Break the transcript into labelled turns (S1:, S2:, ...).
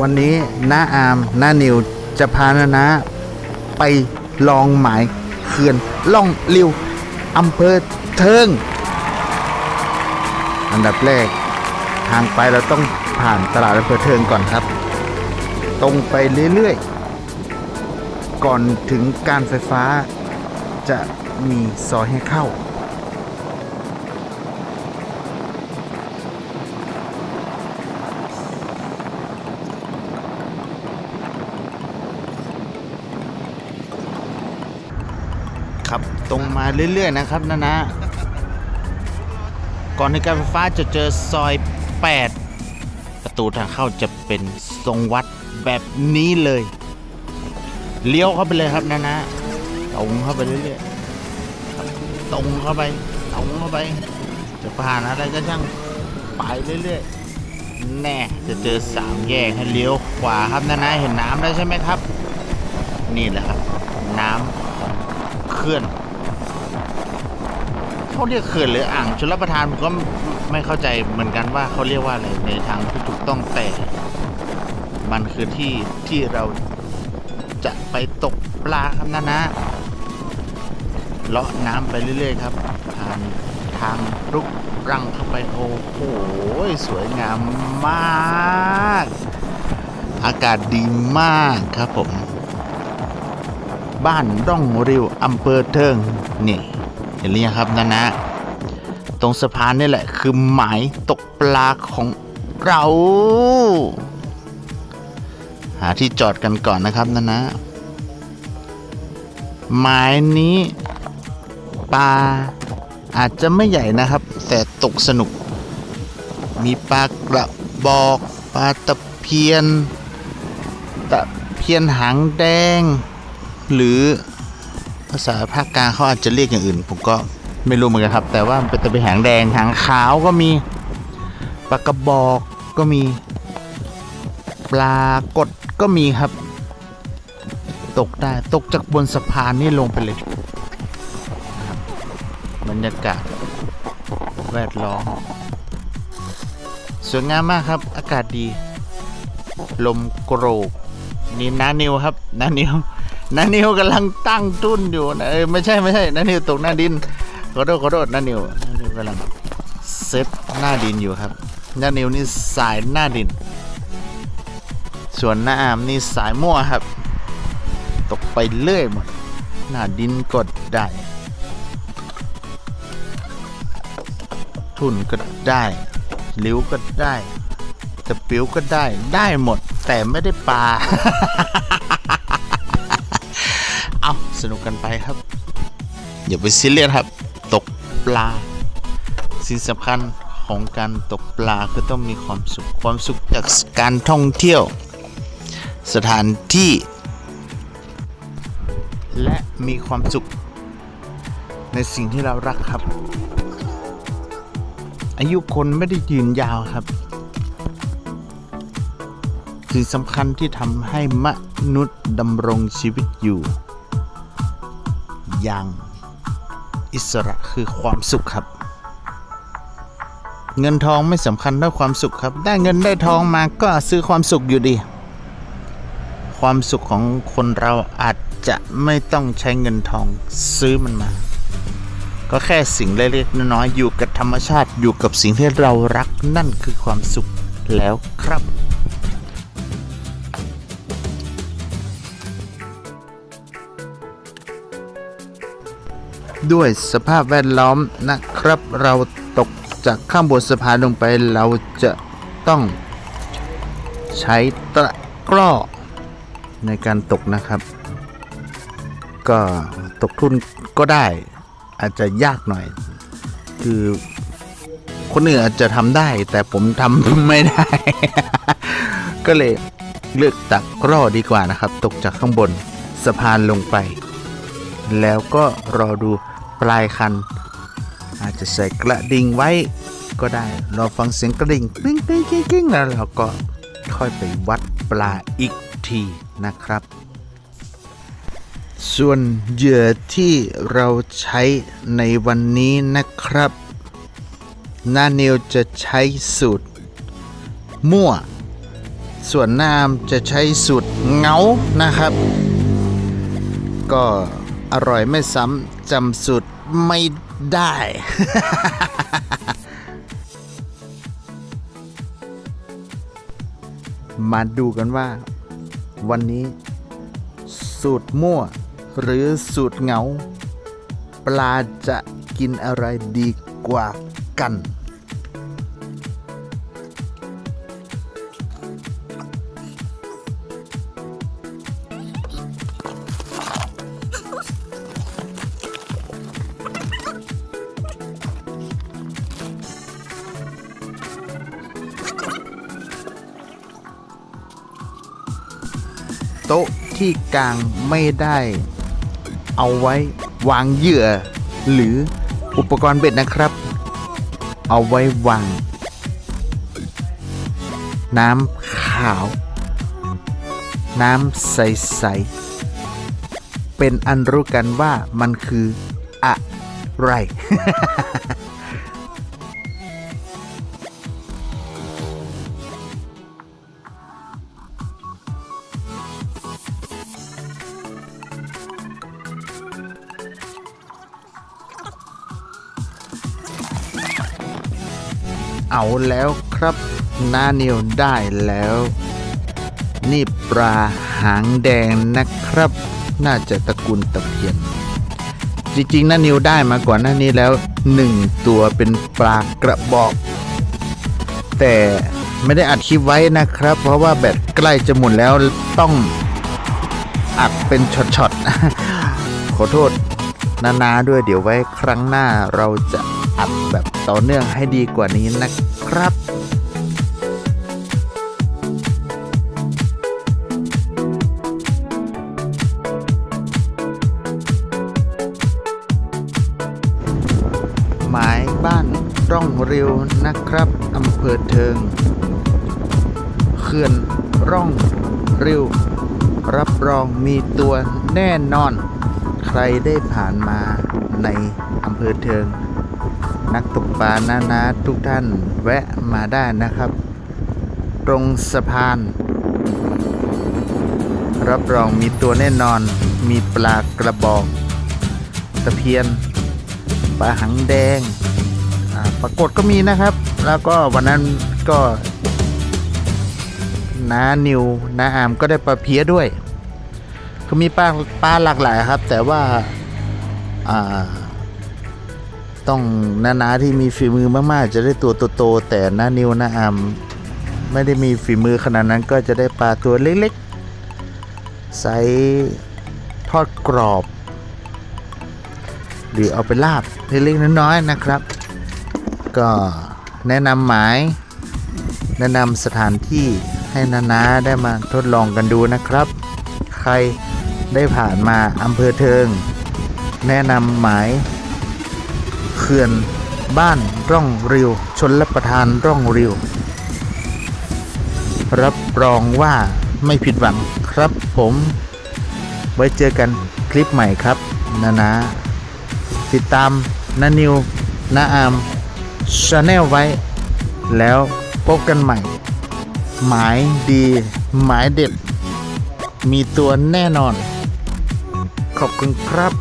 S1: วันนี้น้าอามน้านิวจะพานานะ ไปลองหมายเขื่อนล่องลิวอำเภอเทิง อันดับแรก ทางไปเราต้องผ่านตลาดอำเภอเทิงก่อนครับ ตรงไปเรื่อยๆ ก่อนถึงการไฟฟ้าจะมีซอยให้เข้า ครับตรงมาเรื่อยๆนะครับนะนะ ก่อนถึงการไฟฟ้าจะเจอซอย 8 ประตูทางเข้าจะเป็นทรงวัดแบบนี้เลย เลี้ยวเข้าไปเลยครับนะนะตรงเข้าไปเรื่อยๆครับตรงเข้าไปตรงเข้าไป จะผ่านอะไรก็ช่างไปเรื่อยๆ แน่จะเจอสามแยกให้เลี้ยวขวาครับนะนะเห็นน้ำแล้วใช่ไหมครับ นี่แหละครับ น้ำ เขื่อนเขาเรียกเขื่อนหรืออ่างชลประทานผมก็ไม่เข้าใจเหมือนกันว่าเขาเรียกว่าอะไรในทางที่ถูกต้องแต่ มันคือที่ที่เราจะไปตกปลาครับนะนะเลาะน้ำไปเรื่อยๆครับผ่านทางรุกรังเข้าไปโอ้โหสวยงามมาก อากาศดีมากครับผม บ้านร่องริวอำเภอเทิงนี่เห็นหรือยังครับนะนะ ตรงสะพานนี่แหละคือหมายตกปลาของเรา หาที่จอดกันก่อนนะครับนะนะ หมายนี้ปลาอาจจะไม่ใหญ่นะครับ แต่ตกสนุก มีปลากระบอกปลาตะเพียน ตะเพียนหางแดง หรือภาษาภาคกลางเขาอาจจะเรียกอย่างอื่น ผมก็ไม่รู้เหมือนกันครับ แต่ว่ามันเป็นตะเพียนหางแดงหางขาวก็มีปลากระบอกก็มีปลากดก็มีครับ ตกได้ตกจากบนสะพานนี่ลงไปเลยนะครับบรรยากาศแวดล้อมสวยงามมากครับ อากาศดี ลมโกรกนี่นานิวครับนานิว นานิวกำลังตั้งตุ้นอยู่นะเอ้ยไม่ใช่ไม่ใช่นานิวตกหน้าดินขอโทษขอโทษนานิวนานิวกำลังเซตหน้าดินอยู่ครับนานิวนี่สายหน้าดิน ส่วนหน้าอามนี่สายมั่วครับ ตกไปเรื่อยหมดหน้าดินกดได้ ทุนก็ได้หลิวก็ได้ตะปิวก็ได้ได้หมดแต่ไม่ได้ปลา สนุกกันไปครับ อย่าไปซีเรียสครับ ตกปลา สิ่งสำคัญของการตกปลาคือต้องมีความสุขความสุขจากการท่องเที่ยว สถานที่ และมีความสุข ในสิ่งที่เรารักครับ อายุคนไม่ได้ยืนยาวครับสิ่งสำคัญที่ทำให้มนุษย์ดำรงชีวิตอยู่ อย่างอิสระคือความสุขครับ เงินทองไม่สำคัญเท่าความสุขครับ ได้เงินได้ทองมาก็ซื้อความสุขอยู่ดี ความสุขของคนเราอาจจะไม่ต้องใช้เงินทองซื้อมันมา ก็แค่สิ่งเล็กๆน้อยๆอยู่กับธรรมชาติอยู่กับสิ่งที่เรารักนั่นคือความสุขแล้วครับ ด้วยสภาพแวดล้อมนะครับ เราตกจากข้างบนสะพานลงไปเราจะต้องใช้ตะกร้อในการตกนะครับ ก็ตกทุนก็ได้อาจจะยากหน่อย คือคนอื่นอาจจะทำได้ แต่ผมทำไม่ได้ ก็เลยเลือกตะกร้อดีกว่านะครับ ตกจากข้างบนสะพานลงไป แล้วก็รอดู ปลายคัน อาจจะใส่กระดิ่งไว้ก็ได้เรอฟังเสียงกระดิ่งกิ้งกิ้งกิ้งกิ้งแล้วเราก็ค่อยไปวัดปลาอีกทีนะครับ ส่วนเหยื่อที่เราใช้ในวันนี้นะครับหน้านิวจะใช้สูตร มั่ว ส่วนน้ำจะใช้สูตรเงานะครับ ก็ อร่อยไม่ซ้ำจำสูตรไม่ได้ มาดูกันว่า วันนี้ สูตรมั่ว หรือสูตรเหงา ปลาจะกินอะไรดีกว่ากัน โต๊ะที่กลางไม่ได้ เอาไว้วางเหยื่อ หรืออุปกรณ์เบ็ดนะครับ เอาไว้วาง น้ำขาว น้ำใส ๆ เป็นอันรู้กันว่ามันคืออะไร เอาแล้วครับหน้าเนิวได้แล้ว นี่ปลาหางแดงนะครับ น่าจะตระกูลตะเพียน จริงๆน้านิวได้มาก่อนหน้านี้แล้วหนึ่งตัวเป็นปลากระบอก แต่ไม่ได้อัดคลิปไว้นะครับ เพราะว่าแบตใกล้จะหมดแล้วต้องอัดเป็นช็อตๆขอโทษนาๆด้วยเดี๋ยวไว้ครั้งหน้าเราจะ อัดแบบต่อเนื่องให้ดีกว่านี้นะครับหมายบ้านร่องริวนะครับอำเภอเทิงเขื่อนร่องริวรับรองมีตัวแน่นอน ใครได้ผ่านมาในอำเภอเทิง นักตกปลานานาทุกท่านแวะมาได้นะครับ ตรงสะพาน รับรองมีตัวแน่นอนมีปลากระบอก ตะเพียน ปลาหังแดงอ่าปรากฏก็มีนะครับ แล้วก็วันนั้นก็น้านิวน้าอามก็ได้ปลาเพี้ยด้วยก็มีปลาปลาหลากหลายครับ แต่ว่าอ่า ต้องนานาที่มีฝีมือมากๆ จะได้ตัวโตๆแต่น้านิวน้าอามไม่ได้มีฝีมือขนาดนั้นก็จะได้ปลาตัวเล็กๆไซส์ทอดกรอบ หรือเอาไปลาบเล็กๆน้อยๆนะครับ ก็แนะนำหมาย แนะนำสถานที่ให้นานาได้มาทดลองกันดูนะครับ ใครได้ผ่านมาอำเภอเทิง แนะนำหมาย เขื่อนบ้านร่องริว ชนรับประทานร่องริว รับรองว่าไม่ผิดหวังครับผม ไว้เจอกันคลิปใหม่ครับนานาติดตามนานิวนาอามชาแนลไว้ แล้วพบกันใหม่ หมายดี หมายเด็ด มีตัวแน่นอน ขอบคุณครับ